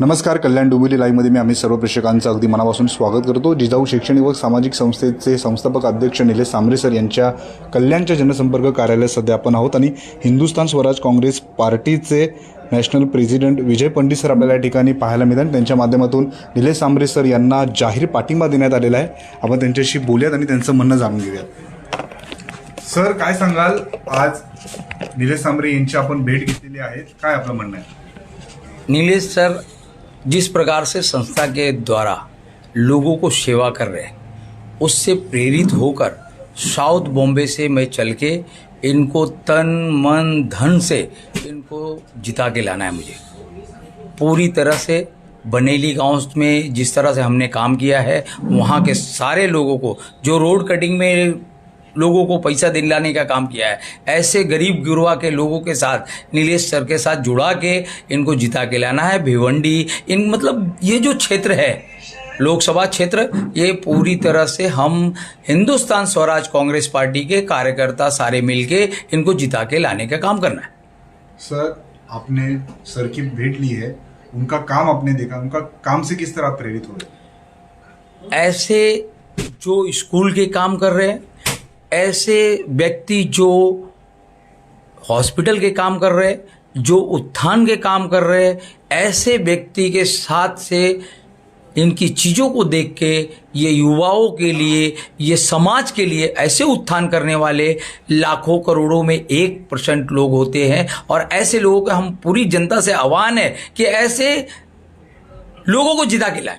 नमस्कार कल्याण डोंबिवली लाईव्हमध्ये मी आम्ही सर्व प्रेक्षकांचं अगदी मनापासून स्वागत करतो. जिजाऊ शैक्षणिक व सामाजिक संस्थेचे संस्थापक अध्यक्ष निलेश सांबरे सर यांच्या कल्याणच्या जनसंपर्क कार्यालयात सध्या आपण आहोत आणि हिंदुस्थान स्वराज काँग्रेस पार्टीचे national president Vijay Pandit sir आपल्याला या ठिकाणी पाहायला मिळतात. त्यांच्या माध्यमातून निलेश सांबरे सर यांना जाहीर पाठिंबा देण्यात आलेला आहे. आपण त्यांच्याशी बोलूयात आणि त्यांचं म्हणणं जाणून घेऊयात. सर काय सांगाल? आज निलेश सांबरे यांची आपण भेट घेतलेली आहे. काय आपलं म्हणणं आहे? निलेश सर जिस प्रकार से संस्था के द्वारा लोगों को सेवा कर रहे हैं, उससे प्रेरित होकर साउथ बॉम्बे से मैं चल के इनको तन, मन, धन से इनको जिता के लाना है मुझे। पूरी तरह से बनेली गाँव में जिस तरह से हमने काम किया है, वहाँ के सारे लोगों को, जो रोड कटिंग में लोगों को पैसा दिलाने का काम किया है। ऐसे गरीब गुरवा के लोगों के साथ नीलेश सर के साथ जुड़ा के इनको जिता के लाना है। भिवंडी इन मतलब ये जो क्षेत्र है लोकसभा क्षेत्र ये पूरी तरह से हम हिंदुस्तान स्वराज कांग्रेस पार्टी के कार्यकर्ता सारे मिलके इनको जिता के लाने का काम करना है। सर आपने सर की भेंट ली है उनका काम आपने देखा उनका काम से किस तरह प्रेरित हो रहे ऐसे जो स्कूल के काम कर रहे हैं ऐसे व्यक्ति जो हॉस्पिटल के काम कर रहे, जो उत्थान के काम कर रहे, ऐसे व्यक्ति के साथ से इनकी चीज़ों को देख के, ये युवाओं के लिए, ये समाज के लिए ऐसे उत्थान करने वाले लाखों करोड़ों में एक परसेंट लोग होते हैं और ऐसे लोगों का हम पूरी जनता से आह्वान है कि ऐसे लोगों को जिता के लाएँ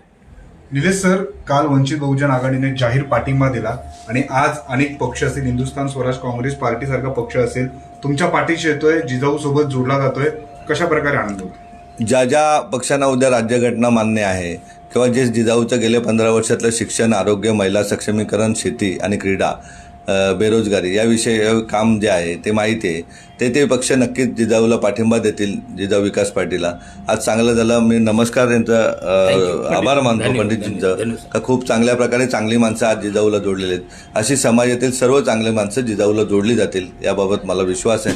निलेश सर काल वंचित बहुजन आघाडीने जाहीर पाठिंबा दिला आणि आज अनेक पक्ष असतील हिंदुस्थान स्वराज काँग्रेस पार्टी सारखा पक्ष असेल तुमच्या पाठीशी येतोय जिजाऊ सोबत जोडला जातोय कशा प्रकारे आनंद होतो? ज्या ज्या पक्षांना उद्या राज्यघटना मान्य आहे किंवा जे जिजाऊचं गेले पंधरा वर्षातलं शिक्षण आरोग्य महिला सक्षमीकरण शेती आणि क्रीडा बेरोजगारी याविषयी काम जे आहे ते माहिती आहे. ते ते पक्ष नक्कीच जिजाऊला पाठिंबा देतील जिजाऊ विकास पार्टीला आज चांगलं झालं. मी नमस्कार यांचा आभार मानतो पंडितजींचं. का खूप चांगल्या प्रकारे चांगली माणसं आज जिजाऊला जोडलेली आहेत. अशी समाजातील सर्व चांगली माणसं जिजाऊला जोडली जातील याबाबत मला विश्वास आहे.